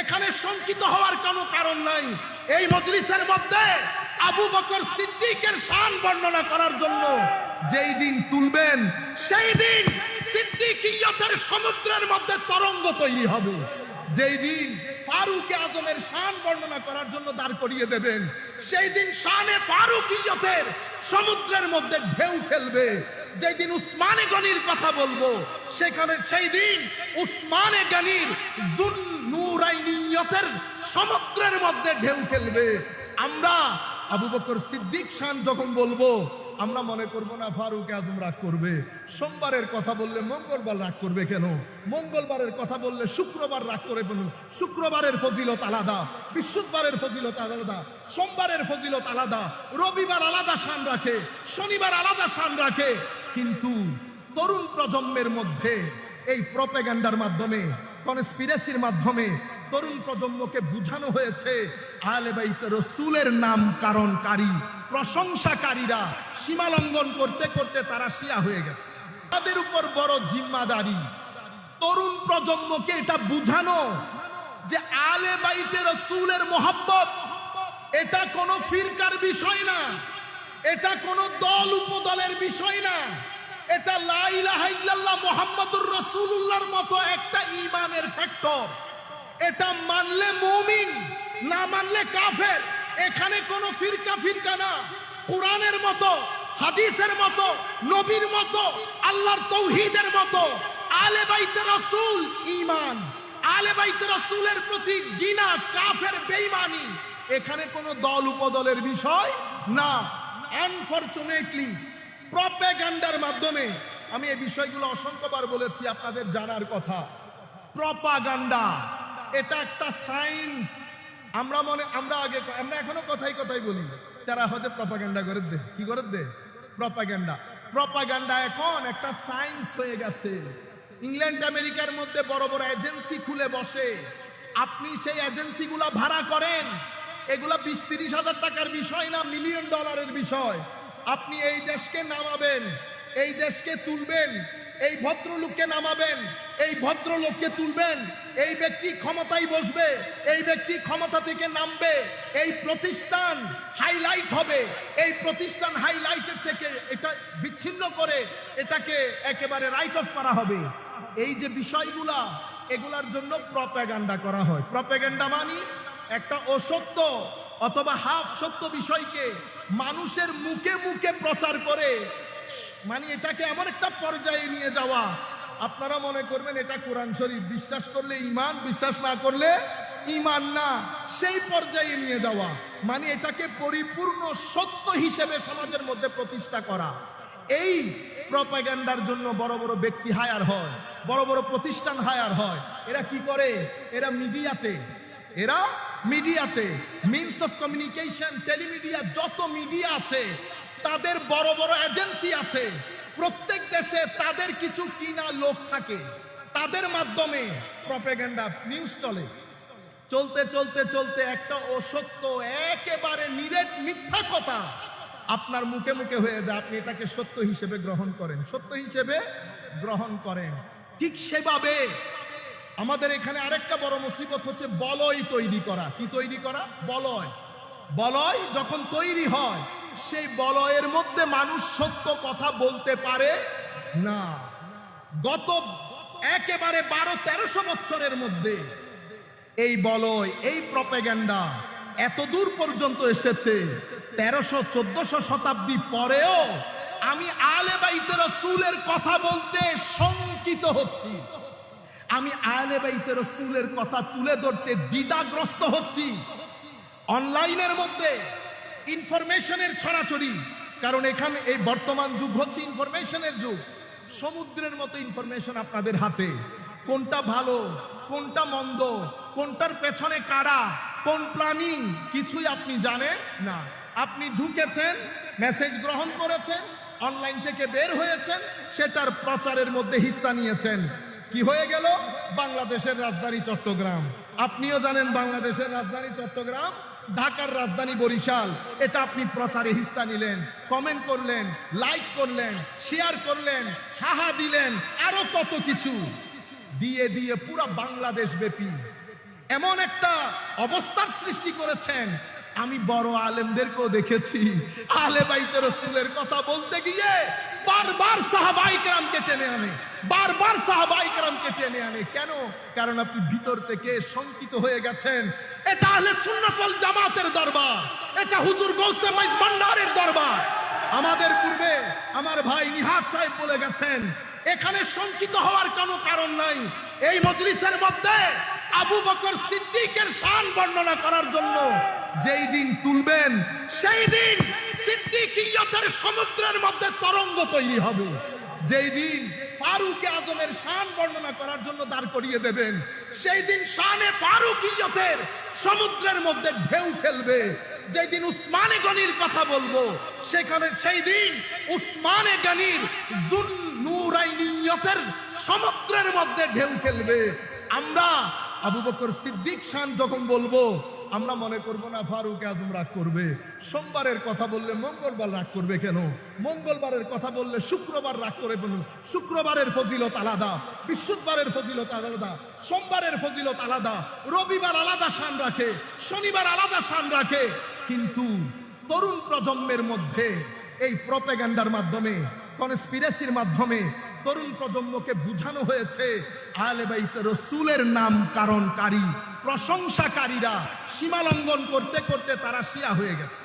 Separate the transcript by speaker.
Speaker 1: এখানে শঙ্কিত হওয়ার কোনো কারণ নাই। এই মজলিসের মধ্যে আবু বকর সিদ্দিকের শান বর্ণনা করার জন্য যেই দিন তুলবেন, সেই দিন সিদ্দিকিয়তের সমুদ্রের মধ্যে তরঙ্গ তৈরি হবে। যেই দিন ফারুক আজমের শান বর্ণনা করার জন্য দাঁড় করিয়ে দেবেন, সেই দিন শানে ফারুকিয়তের সমুদ্রের মধ্যে ঢেউ খেলবে। যেই দিন উসমানে গনির কথা বলব, সেখানে সেই দিন উসমানে গনির জুন নুরাইনিয়তের সমুদ্রের মধ্যে ঢেউ খেলবে। আমরা আবু বকর সিদ্দিক শান যখন বলব, আমরা মনে করব না, ফারুক আজম রাগ করবে। সোমবারের কথা বললে মঙ্গলবার রাগ করবে কেন? মঙ্গলবারের কথা বললে শুক্রবার রাগ করে বলুন শুক্রবারের ফজিলত আলাদা, বৃহস্পতিবারের ফজিলত আলাদা, সোমবারের ফজিলত আলাদা, রবিবার আলাদা শান রাখে, শনিবার আলাদা শান রাখে। কিন্তু তরুণ প্রজন্মের মধ্যে এই প্রপেগান্ডার মাধ্যমে কনস্পিরেসির মাধ্যমে তরুণ প্রজন্মকে বুঝানো হয়েছে আলে বাইত রসুলের নাম কারণকারী, প্রশংসাকারীরা সীমা লঙ্ঘন করতে করতে তারা শিয়া হয়ে গেছে। তাদের উপর বড় জিম্মাদারি। তরুণ প্রজন্মকে এটা বুঝানো যে আলে বাইতে রসুলের মোহাব্বত, এটা কোনো ফিরকার বিষয় না, এটা কোনো দল উপদলের বিষয় না। এটা লা ইলাহা ইল্লাল্লাহ মুহাম্মাদুর রাসূলুল্লাহর মতো একটা ঈমানের ফ্যাক্টর এটা মানলে মুমিন, না মানলে কাফের। এখানে কোনো ফিরকা ফিরকা না। কোরআনের মতো, হাদিসের মতো, নবীর মতো, আল্লাহর তৌহিদের মতো। আলে বাইতে রাসূল ঈমান। আলে বাইতে রাসূলের প্রতি ঘৃণা, কাফের বেঈমানি। এখানে কোনো দল উপদলের বিষয় না। আনফরচুনেটলি প্রপেগান্ডার মাধ্যমে আমি এই বিষয়গুলো অসংখ্যবার বলেছি আপনাদের জানার কথা। প্রপাগান্ডা, এটা একটা সায়েন্স। আমরা মনে, আমরা আগে, আমরা এখনও কথাই কথাই বলি। তারা হয়তো প্রপাগান্ডা করে দে, কি করে দে? প্রপাগান্ডা। প্রপাগান্ডা এখন একটা সায়েন্স হয়ে গেছে। ইংল্যান্ড, আমেরিকার মধ্যে বড় বড় এজেন্সি খুলে বসে। আপনি সেই এজেন্সিগুলা ভাড়া করেন। এগুলা বিশ তিরিশ হাজার টাকার বিষয় না, মিলিয়ন ডলারের বিষয়। আপনি এই দেশকে নামাবেন, এই দেশকে তুলবেন, এই ভদ্রলোককে নামাবেন, এই ভদ্রলোককে তুলবেন, এই ব্যক্তি ক্ষমতায় বসবে, এই ব্যক্তি ক্ষমতা থেকে নামবে, এই প্রতিষ্ঠান হাইলাইট হবে, এই প্রতিষ্ঠান হাইলাইটের থেকে এটা বিচ্ছিন্ন করে এটাকে একেবারে রাইট অফ করা হবে। এই যে বিষয়গুলা, এগুলার জন্য প্রপাগান্ডা করা হয়। প্রপাগান্ডা মানি একটা অসত্য অথবা হাফ সত্য বিষয়কে মানুষের মুখে মুখে প্রচার করে। মানে এটাকে এমন একটা পর্যায়ে নিয়ে যাওয়া। আপনারা মনে করবেন এটা কোরআন শরীফ। বিশ্বাস করলে ইমান বিশ্বাস না করলে ইমান না। সেই পর্যায়ে নিয়ে যাওয়া। মানে এটাকে পরিপূর্ণ সত্য হিসেবে সমাজের মধ্যে প্রতিষ্ঠা করা। এই প্রপাগান্ডার জন্য বড় বড় ব্যক্তি হায়ার হয়, বড় বড় প্রতিষ্ঠান হায়ার হয়। এরা কি করে? এরা মিডিয়াতে। এরা মিডিয়াতে। মিনস অফ কমিউনিকেশন টেলিমিডিয়া যত মিডিয়া আছে, তাদের বড় বড় এজেন্সি আছে, প্রত্যেক দেশে তাদের কিছু কিনা লোক থাকে। তাদের মাধ্যমে প্রপাগান্ডা নিউজ চলে। চলতে চলতে চলতে একটা অসত্য, একেবারে নিরেট মিথ্যা কথা আপনার মুখে মুখে হয়ে যায়। আপনি এটাকে সত্য হিসেবে গ্রহণ করেন। সত্য হিসেবে গ্রহণ করেন। ঠিক সেভাবে আমাদের এখানে আরেকটা বড় মুসিবত হচ্ছে বলয় তৈরি করা। কি তৈরি করা? বলয়। বলয় যখন তৈরি হয়, সেই বলয়ের মধ্যে মানুষ সত্য কথা বলতে পারে না। গত একেবারে বারো, তেরোশো বছরের মধ্যে এই বলয়, এই প্রপেগেন্ডা এত দূর পর্যন্ত এসেছে। তেরোশো, চোদ্দশো শতাব্দী পরেও আমি আলে বাইতে রসুলের কথা বলতে শঙ্কিত হচ্ছি। আমি আলে বাইতে রসুলের কথা তুলে ধরতে দ্বিধাগ্রস্ত হচ্ছি। অনলাইনের মধ্যে ইনফরমেশনের ছড়াছড়ি, কারণ এখানে এই বর্তমান যুগ হচ্ছে ইনফরমেশনের যুগ। সমুদ্রের মতো ইনফরমেশন আপনাদের হাতে। কোনটা ভালো, কোনটা মন্দ, কোনটার পেছনে কারা, কোন প্ল্যানিং কিছুই আপনি জানেন না। আপনি ঢুকেছেন, মেসেজ গ্রহণ করেছেন, অনলাইন থেকে বের হয়েছেন, সেটার প্রচারের মধ্যে হিস্সা নিয়েছেন। কি হয়ে গেল? বাংলাদেশের রাজধানী চট্টগ্রাম। আপনিও জানেন বাংলাদেশের রাজধানী চট্টগ্রাম, ঢাকার রাজধানী বরিশাল। এটা আপনি প্রচারে হিস্সা নিলেন কমেন্ট করলেন লাইক করলেন শেয়ার করলেন, হাহা দিলেন, আরও কত কিছু। দিয়ে দিয়ে পুরো বাংলাদেশ ব্যাপী। এমন একটা অবস্থার সৃষ্টি করেছেন। আমি বড় আলেমদেরকেও দেখেছি। আলে বাইতে রসুলের কথা বলতে গিয়ে বারবার সাহাবাই কেরামকে টেনে আনে, বারবার সাহাবাই কেরামকে টেনে আনে। কেন? কারণ আপনি ভিতর থেকে শঙ্কিত হয়ে গেছেন। এটা আহলে সুন্নাতল জামাতের দরবার। এটা হুজুর গৌসে মাইজ ভান্ডারের দরবার। আমাদের পূর্বে আমার ভাই নিহাত সাহেব বলে গেছেন, এখানে শঙ্কিত হওয়ার কোনো কারণ নাই। এই মজলিসের মধ্যে আবু বকর সিদ্দিকের শান বর্ণনা করার জন্য যেই দিন তুলবেন, সেই দিন সিদ্দিকিয়তের সমুদ্রের মধ্যে তরঙ্গ তৈরি হবে। যেই দিন ফারুক আজমের শান বর্ণনা করার জন্য দাঁড় করিয়ে দেবেন, সেই দিন শানে ফারুকিয়তের সমুদ্রের মধ্যে ঢেউ খেলবে। যেই দিন উসমানে গনির কথা বলব, সেখানে সেই দিন উসমানে গনির জুন নুরাইনিয়তের সমুদ্রের মধ্যে ঢেউ খেলবে। আমরা আবু বকর সিদ্দিক শান যখন বলব আমরা মনে করব না, ফারুক আজম রাগ করবে। সোমবারের কথা বললে মঙ্গলবার রাগ করবে কেন? মঙ্গলবারের কথা বললে শুক্রবার রাগ করে বলুন শুক্রবারের ফজিলত আলাদা, বৃহস্পতিবারের ফজিলত আলাদা, সোমবারের ফজিলত আলাদা, রবিবার আলাদা শান রাখে, শনিবার আলাদা শান রাখে। কিন্তু তরুণ প্রজন্মের মধ্যে এই প্রপেগান্ডার মাধ্যমে, কনস্পিরেসির মাধ্যমে তরুণ প্রজন্মকে বুঝানো হয়েছে, আলে বাইতে রসুলের নাম কারণকারী প্রশংসাকারীরা সীমালঙ্ঘন করতে করতে তারা শিয়া হয়ে গেছে।